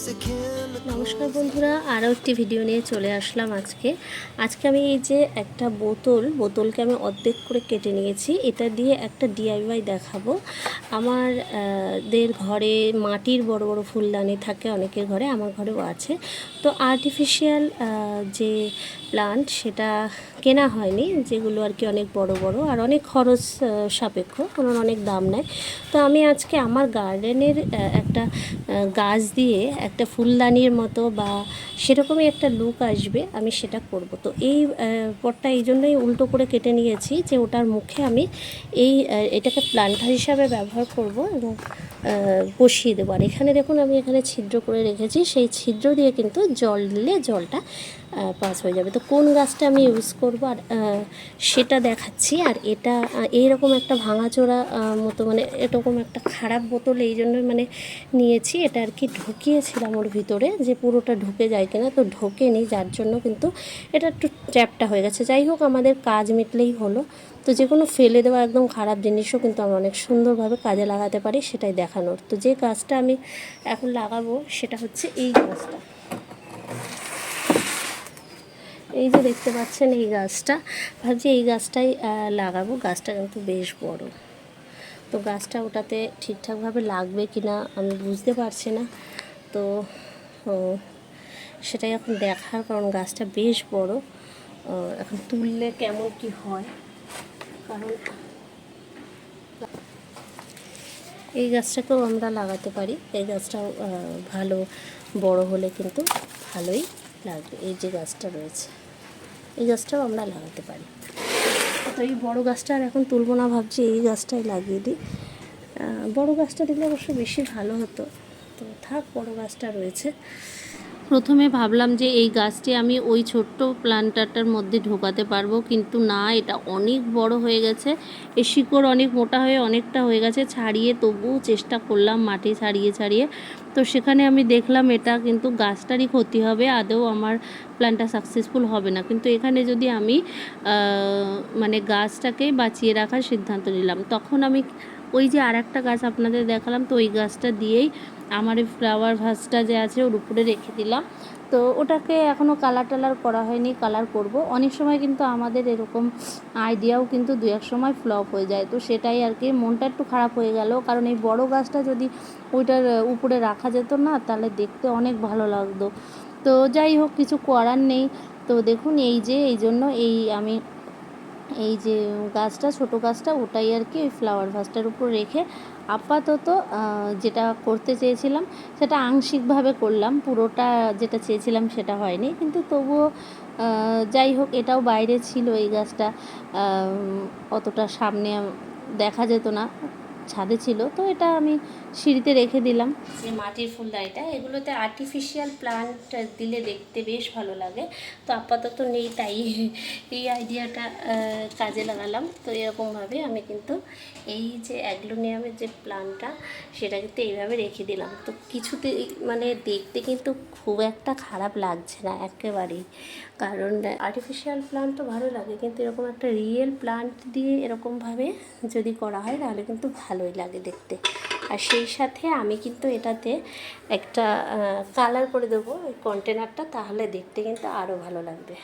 নমস্কার বন্ধুরা, আরও একটি ভিডিও নিয়ে চলে আসলাম আজকে। আজকে আমি এই যে একটা বোতল, বোতলকে আমি অর্ধেক করে কেটে নিয়েছি। এটা দিয়ে একটা ডিআইওয়াই দেখাবো। আমার দের ঘরে মাটির বড় বড় ফুলদানি থাকে, অনেকের ঘরে, আমার ঘরেও আছে। তো আর্টিফিশিয়াল যে প্লান্ট সেটা কেনা হয়নি, যেগুলো আর কি অনেক বড় বড় আর অনেক খরচ সাপেক্ষ, কারণ অনেক দাম নেয়। তো আমি আজকে আমার গার্ডেনের একটা গাছ দিয়ে একটা ফুলদানির মতো বা সেরকমই একটা লুক আসবে, আমি সেটা করব। তো এই পটটা এই জন্যই উল্টো করে কেটে নিয়েছি যে ওটার মুখে আমি এই এটাকে প্লান্টার হিসাবে ব্যবহার করব এবং বসিয়ে দেবো। আর এখানে দেখুন আমি এখানে ছিদ্র করে রেখেছি, সেই ছিদ্র দিয়ে কিন্তু জল দিলে জলটা পাস হয়ে যাবে। তো কোন গাছটা আমি ইউজ করব? আর সেটা দেখাচ্ছি। আর এটা এইরকম একটা ভাঙাচোরা মতো মানে এরকম একটা খারাপ বোতল এই জন্য মানে নিয়েছি। এটা আর কি ঢুকিয়েছিলাম ওর ভিতরে যে পুরোটা ঢুকে যায় কিনা। তো ঢোকেনি, যার জন্য কিন্তু এটা একটু ট্র্যাপটা হয়ে গেছে। যাই হোক, আমাদের কাজ মিটলেই হলো। তো যে কোনো ফেলে দেওয়া একদম খারাপ জিনিসও কিন্তু আমরা অনেক সুন্দরভাবে কাজে লাগাতে পারি, সেটাই দেখানোর। তো যে গাছটা আমি এখন লাগাবো, সেটা হচ্ছে এই গাছটা। এই যে দেখতে পাচ্ছেন এই গাছটা, ভাবছি এই গাছটাই লাগাবো। গাছটা কিন্তু বেশ বড়। তো গাছটা ওটাতে ঠিকঠাকভাবে লাগবে কি না আমি বুঝতে পারছি না। তো সেটাই এখন দেখার, কারণ গাছটা বেশ বড়। এখন তুললে কেমন কি হয়? কারণ এই গাছটাকেও আমরা লাগাতে পারি। এই গাছটাও ভালো, বড় হলে কিন্তু ভালোই লাগবে। এই যে গাছটা রয়েছে। এই গাছটাও আমরা লাগাতে পারি। তো এই বড়ো গাছটা আর এখন তুলবো না, ভাবছি এই গাছটাই লাগিয়ে দিই। বড়ো গাছটা দিলে অবশ্য বেশি ভালো হতো। তো থাক, বড়ো গাছটা রয়েছে। প্রথমে ভাবলাম যে এই গাছটি আমি ওই ছোট্ট প্লান্টারটার মধ্যে ঢোকাতে পারব, কিন্তু না, এটা অনেক বড় হয়ে গেছে। এর শিকড় অনেক মোটা হয়ে অনেকটা হয়ে গেছে, ছাড়িয়ে তবুও চেষ্টা করলাম মাটি ছাড়িয়ে ছাড়িয়ে। তো সেখানে আমি দেখলাম এটা কিন্তু গাছটারই ক্ষতি হবে, আদৌ আমার প্ল্যানটা সাকসেসফুল হবে না। কিন্তু এখানে যদি আমি মানে গাছটাকেই বাঁচিয়ে রাখার সিদ্ধান্ত নিলাম, তখন আমি ওই যে আর একটা গাছ আপনাদের দেখালাম, তো ওই গাছটা দিয়েই আমার এই ফ্লাওয়ার ভাসটা যে আছে ওর উপরে রেখে দিলাম। তো ওটাকে এখনও কালার টালার করা হয়নি কালার করব। অনেক সময় কিন্তু আমাদের এরকম আইডিয়াও কিন্তু দু এক সময় ফ্লপ হয়ে যায়। তো সেটাই আর কি, মনটা একটু খারাপ হয়ে গেল। কারণ এই বড় গাছটা যদি ওইটার উপরে রাখা যেত না, তাহলে দেখতে অনেক ভালো লাগতো। তো যাই হোক, কিছু করার নেই। তো দেখুন, এই যে, এই জন্য এই আমি এই যে গাছটা, ছোট গাছটা, ওটাই আর কি ওই ফ্লাওয়ার ভাসটার উপর রেখে আপাতত যেটা করতে চেয়েছিলাম, সেটা আংশিকভাবে করলাম। পুরোটা যেটা চেয়েছিলাম সেটা হয়নি। কিন্তু তবুও যাই হোক, এটাও বাইরে ছিল এই গাছটা। অতটা সামনে দেখা যেত না। ছাদে ছিল, তো এটা আমি সিঁড়িতে রেখে দিলাম। যে মাটির ফুলদানিটা, এগুলোতে আর্টিফিশিয়াল প্লান্ট দিলে দেখতে বেশ ভালো লাগে। তো আপাতত নেই তাই এই আইডিয়াটা কাজে লাগালাম। তো এরকমভাবে আমি কিন্তু এই যে অ্যাগ্লোনিয়ামের যে প্লান্টটা সেটা কিন্তু এইভাবে রেখে দিলাম। তো কিছুতে মানে দেখতে কিন্তু খুব একটা খারাপ লাগছে না একেবারেই। কারণ আর্টিফিশিয়াল প্লান্ট তো ভালো লাগে, কিন্তু এরকম একটা রিয়েল প্লান্ট দিয়ে এরকমভাবে যদি করা হয়, তাহলে কিন্তু ভালোই লাগে দেখতে। আর সেই সাথে আমি কিন্তু এটাতে একটা কালার করে দেবো ওই কন্টেনারটা তাহলে দেখতে কিন্তু আরও ভালো লাগবে।